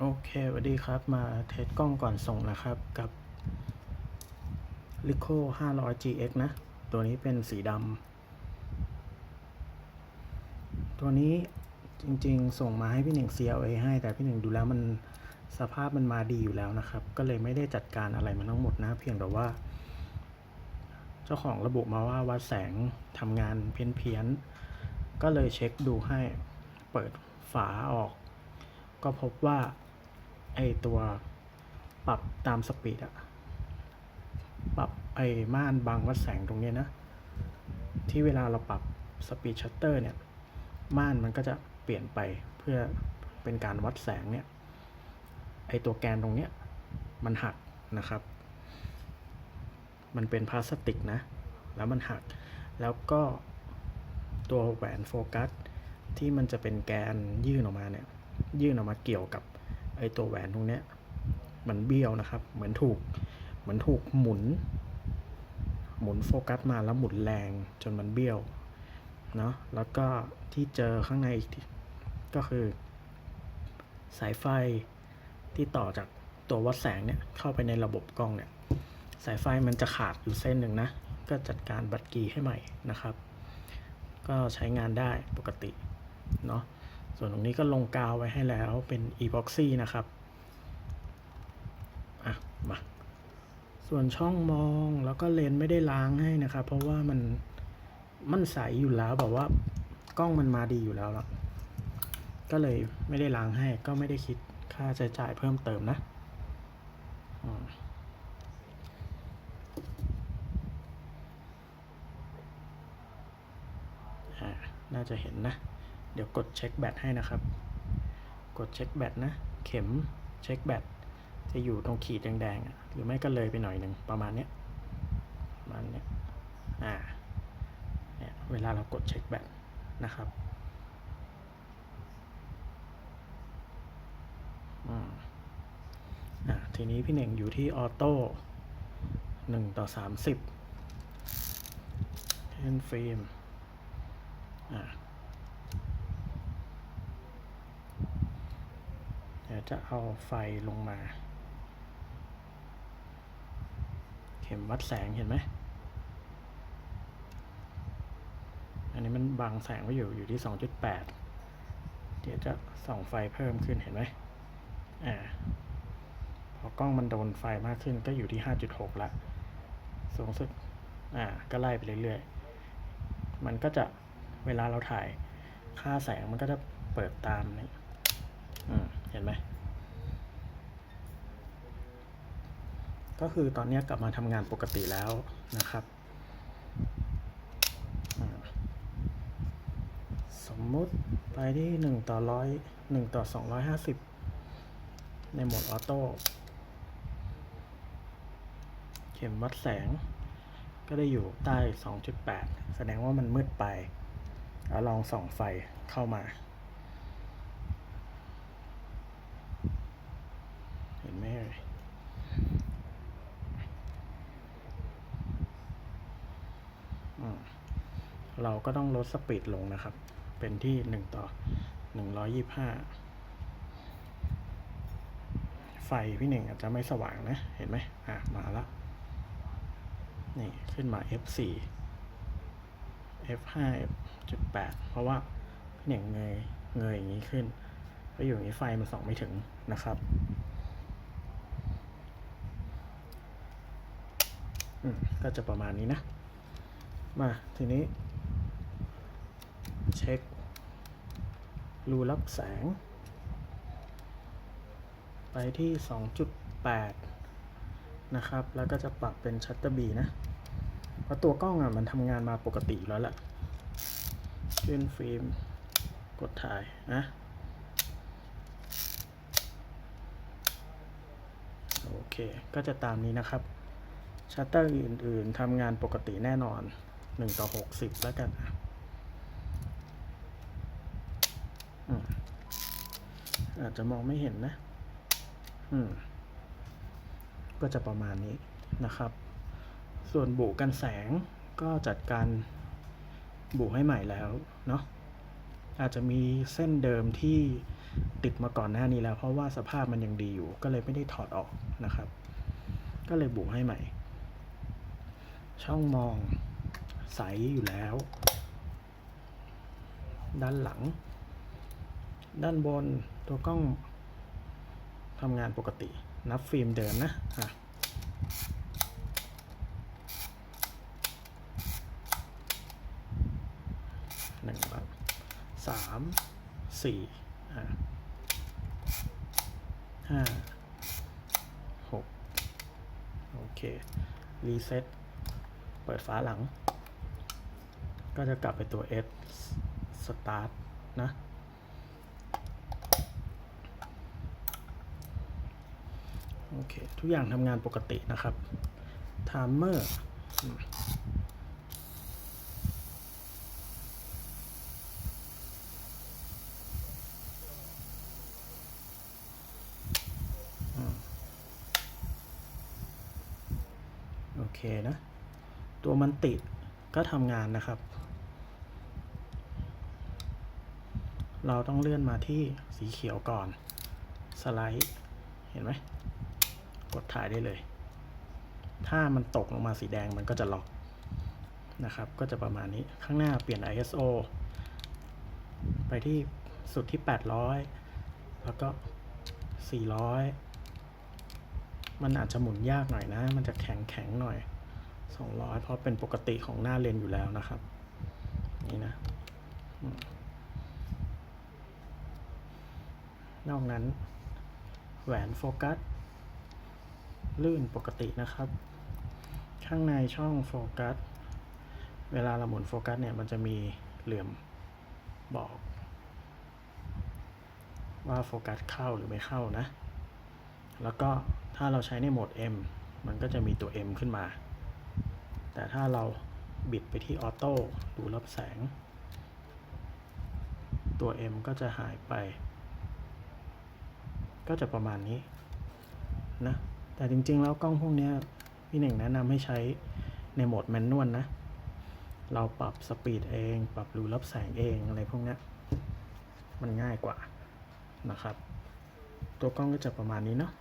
โอเคสวัสดีครับ มาเทสกล้องก่อนส่งนะครับกับ l i c o 500 GX นะ ตัวนี้เป็นสีดำ ตัวนี้จริงๆ ส่งมาให้พี่หนึ่ง CLA ให้ แต่พี่หนึ่งดูแล้วมันสภาพมันมาดีอยู่แล้วนะครับ ก็เลยไม่ได้จัดการอะไรมันทั้งหมดนะ เพียงแต่ว่า เจ้าของระบุมาว่าวัดแสงทำงานเพี้ยนๆ ก็เลยเช็คดูให้เปิดฝาออก ก็พบว่าไอตัวปรับตามสปีดอะปรับไอม่านบังวัดแสงตรงนี้นะ ที่เวลาเราปรับสปีดชัตเตอร์เนี่ย ม่านมันก็จะเปลี่ยนไปเพื่อเป็นการวัดแสงเนี่ย ไอตัวแกนตรงเนี้ยมันหักนะครับ มันเป็นพลาสติกนะ แล้วมันหัก แล้วก็ตัวแหวนโฟกัสที่มันจะเป็นแกนยื่นออกมาเนี่ย ยื่นออกมาเกี่ยวกับไอตัวแหวนตรงเนี้ยมันเบี้ยวนะครับ เหมือนถูกเหมือนถูกหมุน หมุนโฟกัสมาแล้วหมุนแรงจนมันเบี้ยวเนาะแล้วก็ที่เจอข้างในอีกก็คือ สายไฟที่ต่อจากตัววัดแสงเนี่ยเข้าไปในระบบกล้องเนี่ยสายไฟมันจะขาดอยู่เส้นหนึ่งนะ ก็จัดการบัตรกีให้ใหม่นะครับ ก็ใช้งานได้ปกติเนาะ ส่วนตรงนี้ก็ลงกาวไว้ให้แล้วเป็น epoxy นะครับอะมาส่วนช่องมองแล้วก็เลนไม่ได้ล้างให้นะครับ เพราะว่ามันมันใสอยู่แล้วแบบว่ากล้องมันมาดีอยู่แล้วล่ะก็เลยไม่ได้ล้างให้ก็ไม่ได้คิดค่าใช้จ่ายเพิ่มเติมนะน่าจะเห็นนะ เดี๋ยวกดเช็คแบตให้นะครับ กดเช็คแบตนะ เข็มเช็คแบตจะอยู่ตรงขีดแดงๆอะหรือไม่ก็เลยไปหน่อยหนึ่งประมาณเนี้ยประมาณเนี้ยอ่าเนี่ยเวลาเรากดเช็คแบตนะครับอ่าทีนี้พี่เน่งอยู่ที่ออโต้หนึ่งต่อสามสิบเทนฟิล์มอ่า เดี๋ ยวจะเอาไฟลงมา เข็มวัดแสงเห็นไหม อันนี้มันบังแสงไว้อยู่อยู่ที่ 2.8 เดี๋ยวจะส่องไฟเพิ่มขึ้นเห็นไหมอ่าพอกล้องมันโดนไฟมากขึ้นก็อยู่ที่ 5.6 ละ สูงสุด อ่า ก็ไล่ไปเรื่อยๆ มันก็จะเวลาเราถ่ายค่าแสงมันก็จะเปิดตามนี้อืม เห็นไหมก็คือตอนนี้กลับมาทำงานปกติแล้วนะครับ สมมุติไปที่หนึ่งต่อร้อยหนึ่งต่อสองร้อยห้าสิบในโหมดออโต้เข็มวัดแสง ก็ได้อยู่ใต้ 2.8 แสดงว่ามันมืดไป แล้วลองส่องไฟเข้ามา เห็นไหมเอ่ยอืม เราก็ต้องลดสปีดลงนะครับ เป็นที่หนึ่งต่อหนึ่งร้อยยี่ห้าไฟพี่หนึ่งอาจจะไม่สว่างนะ เห็นไหมอะ มาแล้วนี่ ขึ้นมา F4 F5 F.8 เพราะว่าพี่หนึ่งเงยเงยอย่างนี้ขึ้นก็อยู่อย่างนี้ไฟมันส่องไม่ถึงนะครับอืมก็จะประมาณนี้นะ มาทีนี้ เช็ค รูรับแสง ไปที่ 2.8 นะครับ แล้วก็จะปรับเป็นชัตเตอร์บีนะ เพราะตัวกล้องอะมันทำงานมาปกติแล้วแหละขึ้นฟิล์ม กดถ่ายนะโอเค ก็จะตามนี้นะครับชัตเตอร์อื่น ๆทำงานปกติแน่นอน 1 ต่อ 60 แล้วกันอะอืม อาจจะมองไม่เห็นนะ อืม ก็จะประมาณนี้นะครับ ส่วนบุกันแสงก็จัดการบุให้ใหม่แล้วเนาะ อาจจะมีเส้นเดิมที่ติดมาก่อนหน้านี้แล้ว เพราะว่าสภาพมันยังดีอยู่ ก็เลยไม่ได้ถอดออกนะครับ ก็เลยบุให้ใหม่ ช่องมองใสอยู่แล้ว ด้านหลัง ด้านบนตัวกล้องทำงานปกติ นับฟิล์มเดิมนะะหนึ่งสามสี่ห้าหกโอเค รีเซ็ต เปิดฝาหลัง ก็จะกลับไปตัว S Start นะ โอเค ทุกอย่างทำงานปกตินะครับ Timer อืมอืมโอเคนะ ตัวมันติดก็ทำงานนะครับ เราต้องเลื่อนมาที่สีเขียวก่อน สไลด์ เห็นไหม กดถ่ายได้เลย ถ้ามันตกลงมาสีแดงมันก็จะล็อกนะครับ ก็จะประมาณนี้ข้างหน้าเปลี่ยน ISO ไปที่สุดที่ 800 แล้วก็ 400 มันอาจจะหมุนยากหน่อยนะ มันจะแข็งแข็งๆหน่อย 200 เพราะเป็นปกติของหน้าเลนอยู่แล้วนะครับ นี่นะอืมนอกนั้นแหวนโฟกัส ลื่นปกตินะครับ ข้างในช่องโฟกัส เวลาเราหมุนโฟกัสเนี่ยมันจะมีเหลื่อมบอก ว่าโฟกัสเข้าหรือไม่เข้านะ แล้วก็ถ้าเราใช้ในโหมด M มันก็จะมีตัว M ขึ้นมา แต่ถ้าเราบิดไปที่ออโต้ดูรับแสง ตัว M ก็จะหายไป ก็จะประมาณนี้นะ แต่จริงๆ แล้วกล้องพวกนี้พี่หนึ่งแนะนำให้ใช้ในโหมดแมนนวลนะ เราปรับสปีดเอง ปรับรูรับแสงเองอะไรพวกนี้มันง่ายกว่านะครับ ตัวกล้องก็จะประมาณนี้เนาะ